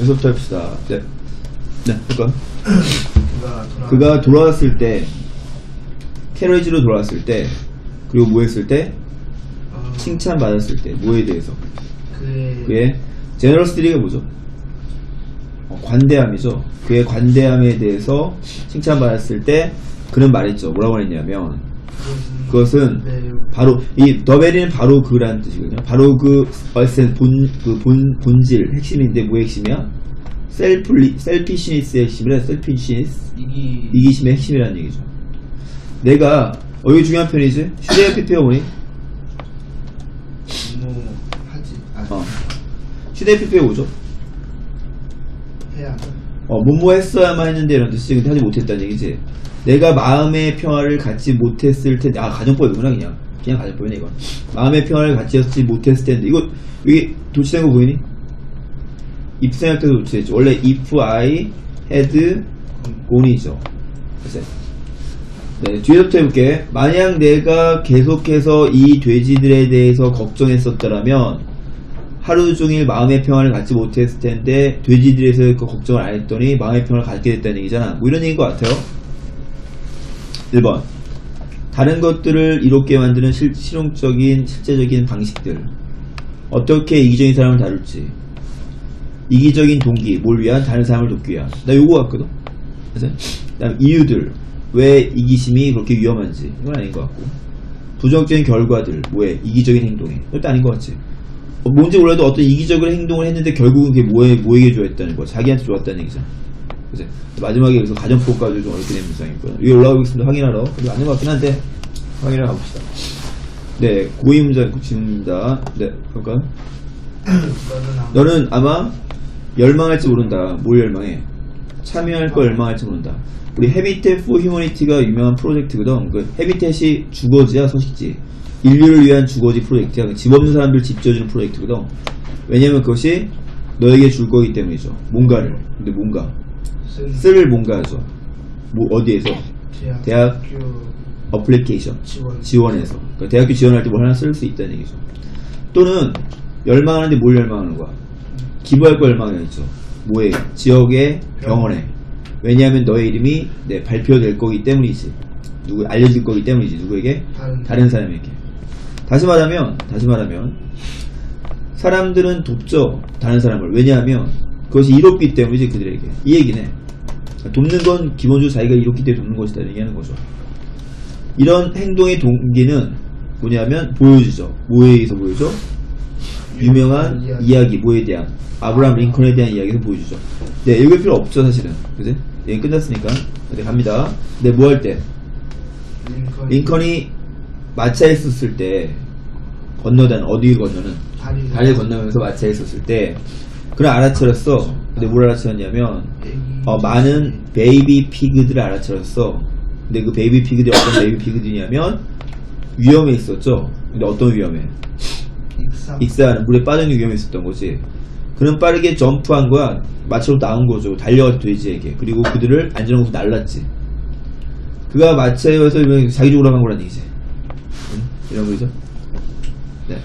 여기서부터 합시다. 네. 네, 돌아 그가 돌아왔을 때, 캐러지로 돌아왔을 때, 그리고 뭐 했을 때? 어, 칭찬받았을 때, 뭐에 대해서? 그의 그의 제너러스리가 뭐죠? 어, 관대함이죠. 그의 관대함에 대해서 칭찬받았을 때 그는 말했죠. 뭐라고 했냐면 그것은 네, 바로 이 더베리는 바로 그라는 뜻이거든요. 바로 그 어센 본 그 본 본질 핵심인데 뭐 핵심이야? 셀플리 셀피시니스의 핵심이라 셀피시니스 이기 이기심의 핵심이라는 얘기죠. 내가 어 이게 중요한 편이지. 휴대용 PP가 뭐니? 뭐 하지 아 어. 휴대용 PP가 뭐죠? 어, 뭐뭐 했어야만 했는데 이런 뜻이 근데 하지 못했다는 얘기지. 내가 마음의 평화를 갖지 못했을 텐데, 아, 가정법이구나, 그냥. 그냥 가정법이네, 이건. 마음의 평화를 갖지 못했을 텐데, 이거, 이게 도치된 거 보이니? if 생각 때도 도치됐죠. 원래 if I had on이죠. 그래서, 네, 뒤에부터 해볼게. 만약 내가 계속해서 이 돼지들에 대해서 걱정했었더라면, 하루 종일 마음의 평화를 갖지 못했을 텐데 돼지들에서 그 걱정을 안 했더니 마음의 평화를 갖게 됐다는 얘기잖아. 뭐 이런 얘기인 것 같아요. 1번. 다른 것들을 이롭게 만드는 실, 실용적인 실제적인 방식들. 어떻게 이기적인 사람을 다룰지. 이기적인 동기, 뭘 위한 다른 사람을 돕기 위한. 나 요거 같거든. 그래서 그다음 이유들. 왜 이기심이 그렇게 위험한지. 이건 아닌 것 같고. 부정적인 결과들. 뭐에 이기적인 행동에. 이것도 아닌 것 같지. 어, 뭔지 몰라도 어떤 이기적인 행동을 했는데 결국은 그게 뭐에, 뭐에게 좋았다는 거야. 자기한테 좋았다는 얘기잖아. 그래서 마지막에 여기서 가정법까지 좀 어렵게 된 문장이고요. 위에 올라오고 있습니다. 확인하러. 근데 맞는 것 같긴 한데, 확인해 가봅시다. 네, 고의 문장 질문입니다. 네, 볼까요? 너는 아마 너는 아마 열망할지 모른다. 뭘 열망해? 참여할 걸 열망할지 모른다. 우리 헤비텟 포 휴머니티가 유명한 프로젝트거든. 그 헤비텟이 주거지야, 서식지. 인류를 위한 주거지 프로젝트야. 그집 없는 사람들 집 지어주는 프로젝트거든. 왜냐면 그것이 너에게 줄 거기 때문이죠. 뭔가를. 근데 뭔가. 쓴쓸 뭔가죠. 뭐, 어디에서? 대학 어플리케이션. 지원 지원해서. 그러니까 대학교 지원할 때 뭘 하나 쓸 수 있다는 얘기죠. 또는 열망하는데 뭘 열망하는 거야? 기부할 걸 열망해야죠. 뭐에? 지역의 병원에. 왜냐하면 너의 이름이 네, 발표될 거기 때문이지. 누구 알려질 거기 때문이지. 누구에게? 다른 다른 사람에게. 다시 말하면, 다시 말하면, 사람들은 돕죠. 다른 사람을. 왜냐하면, 그것이 이롭기 때문이지, 그들에게. 이 얘기네. 돕는 건 기본적으로 자기가 이롭기 때문에 돕는 것이다. 얘기하는 거죠. 이런 행동의 동기는 뭐냐면, 보여주죠. 뭐에 의해서 보여줘? 유명한 이야기. 뭐에 대한. 아브라함 링컨에 대한 이야기를 보여주죠. 네, 읽을 필요 없죠, 사실은. 그지? 얘기 끝났으니까. 네, 갑니다. 네, 뭐 할 때? 링컨 링컨이 마차에 있었을 때 건너다는 어디 건너는? 다리 다리를 건너면서 마차에 있었을 때 그를 알아차렸어. 근데 뭘 알아차렸냐면 어, 많은 베이비 피그들을 알아차렸어. 근데 그 베이비 피그들이 어떤 베이비 피그들이냐면 위험에 있었죠. 근데 어떤 위험에? 익사. 익사하는 물에 빠지는 위험에 있었던 거지. 그는 빠르게 점프한 거야. 마차로 나온 거죠. 달려가서 돼지에게. 그리고 그들을 안전한 곳으로 날랐지. 그가 마차에 와서 자기 쪽으로 간 거란 얘기지. 응? 이런 거죠? 네